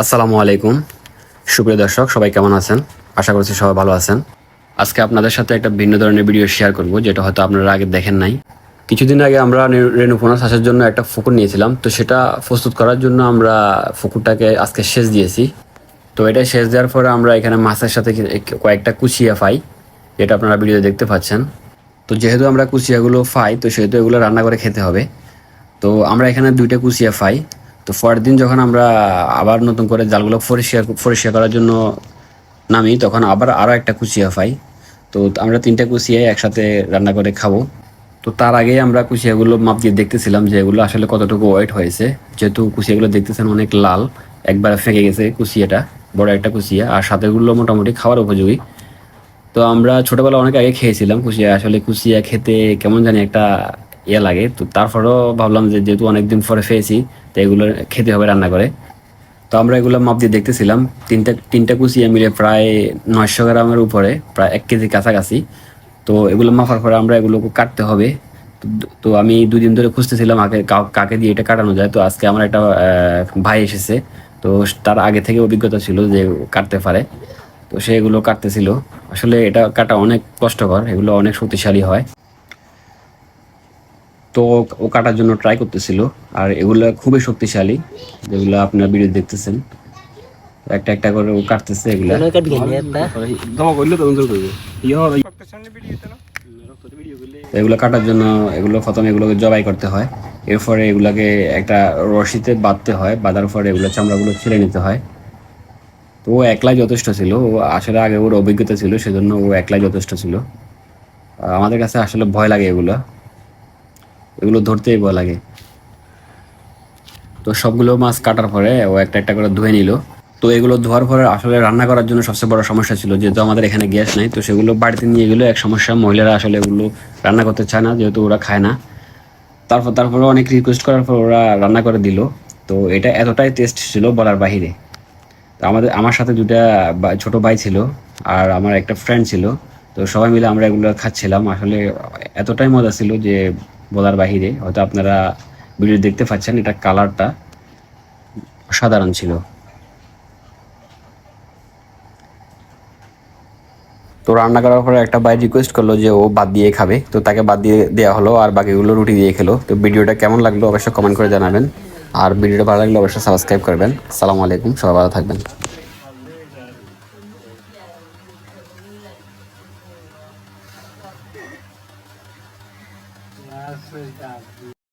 আসসালামু আলাইকুম সুপ্রিয় দর্শক সবাই কেমন আছেন? আশা করছি সবাই ভালো আছেন। আজকে আপনাদের সাথে একটা ভিন্ন ধরনের ভিডিও শেয়ার করব যেটা হয়তো আপনারা আগে দেখেন নাই। কিছুদিন আগে আমরা রেণুপোনা চাষের জন্য একটা ফুকুর নিয়েছিলাম তো সেটা প্রস্তুত করার জন্য আমরা ফুকুরটাকে আজকে সেচ দিয়েছি। তো এটা সেচ দেওয়ার পরে আমরা এখানে মাছের সাথে কয়েকটা কুচিয়া পাই যেটা আপনারা ভিডিওতে দেখতে পাচ্ছেন। তো যেহেতু আমরা কুচিয়াগুলো পাই তো সেহেতু এগুলো রান্না করে খেতে হবে। তো আমরা এখানে দুইটা কুচিয়া পাই তো পরের দিন যখন আমরা আবার নতুন করে জালগুলো পরিষ্কার পরিষ্কার করার জন্য নামি, তখন আবার আরও একটা কুচিয়া পাই তো আমরা তিনটা কুচিয়া একসাথে রান্না করে খাব। তো তার আগে আমরা কুচিয়াগুলো মাপ দিয়ে দেখতেছিলাম যে এগুলো আসলে কতটুকু ওয়েট হয়েছে। যেহেতু কুচিয়াগুলো দেখতেছেন অনেক লাল, একবার ফেঁকে গেছে কুচিয়াটা, বড় একটা কুচিয়া। আর সাথেগুলো মোটামুটি খাওয়ার উপযোগী। তো আমরা ছোটবেলা অনেক আগে খেয়েছিলাম কুচিয়া আসলে কুচিয়া খেতে কেমন জানি একটা ইয়ে লাগে। তো তারপরেও ভাবলাম যে যেহেতু অনেকদিন পরে খেয়েছি, তো এগুলো খেতে হবে রান্না করে। তো আমরা এগুলো মাপ দিয়ে দেখতেছিলাম, তিনটা তিনটা কুচিয়া মিলে প্রায় নয়শো গ্রামের উপরে, প্রায় এক কেজি কাছাকাছি। তো এগুলো মাফার পরে আমরা এগুলো কাটতে হবে। তো- আমি দুদিন ধরে খুঁজতেছিলাম আগে কাকে দিয়ে এটা কাটানো যায়। তো আজকে আমার একটা ভাই এসেছে। তো তার আগে থেকে অভিজ্ঞতা ছিল যে কাটতে পারে। তো সে এগুলো কাটতেছিল। আসলে এটা কাটা অনেক কষ্টকর এগুলো অনেক শক্তিশালী হয়। তো ও কাটার জন্য ট্রাই করতেছিল আর এগুলো খুবই শক্তিশালী যেগুলো আপনার ভিডিও দেখতেছেন। একটা একটা করে ও কাটতেছে এগুলা। তো এগুলো কাটার জন্য এগুলো প্রথমে এগুলোকে জবাই করতে হয়। এরপরে এগুলাকে একটা রশিতে বাঁধতে হয়। বাঁধার পরে এগুলো চামড়াগুলো ছেড়ে নিতে হয়। তো ও একলাই যথেষ্ট ছিল, ও আসলে আগে ওর অভিজ্ঞতা ছিল, সেজন্য ও একলাই যথেষ্ট ছিল। আমাদের কাছে আসলে ভয় লাগে এগুলো। এগুলো ধরতেই ভয় লাগে। তো সবগুলো মাছ কাটার পরে ও একটা একটা করে ধুয়ে নিল। তো এগুলো ধোয়ার পরে আসলে রান্না করার জন্য সবচেয়ে বড় সমস্যা ছিল, যেহেতু আমাদের এখানে গ্যাস নেই, তো সেগুলো বাড়িতে নিয়ে গেলে এক সমস্যা। মহিলারা আসলে এগুলো রান্না করতে চায় না, যেহেতু ওরা খায় না। তারপর, তারপরে অনেক রিকোয়েস্ট করার পর ওরা রান্না করে দিল। তো এটা এতটাই টেস্ট ছিল বলার বাহিরে। তো আমাদের, আমার সাথে দুটা ছোট ভাই ছিল আর আমার একটা ফ্রেন্ড ছিল। তো সবাই মিলে আমরা এগুলো খাচ্ছিলাম। আসলে এতটাই মজা ছিল যে বলার বাহিরে। হয়তো আপনারা ভিডিও দেখতে পাচ্ছেন, এটা কালারটা সাধারণ ছিল। তো রান্না করার পরে একটা ভাই রিকোয়েস্ট করল যে ও বাদ দিয়ে খাবে। তো তাকে বাদ দিয়ে দেওয়া হলো আর বাকিগুলো রুটি দিয়ে খেলো। তো ভিডিওটা কেমন লাগল অবশ্যই কমেন্ট করে জানাবেন। আর ভিডিওটা ভালো লাগলে অবশ্যই সাবস্ক্রাইব করবেন। সালামু আলাইকুম সবাই ভালো থাকবেন।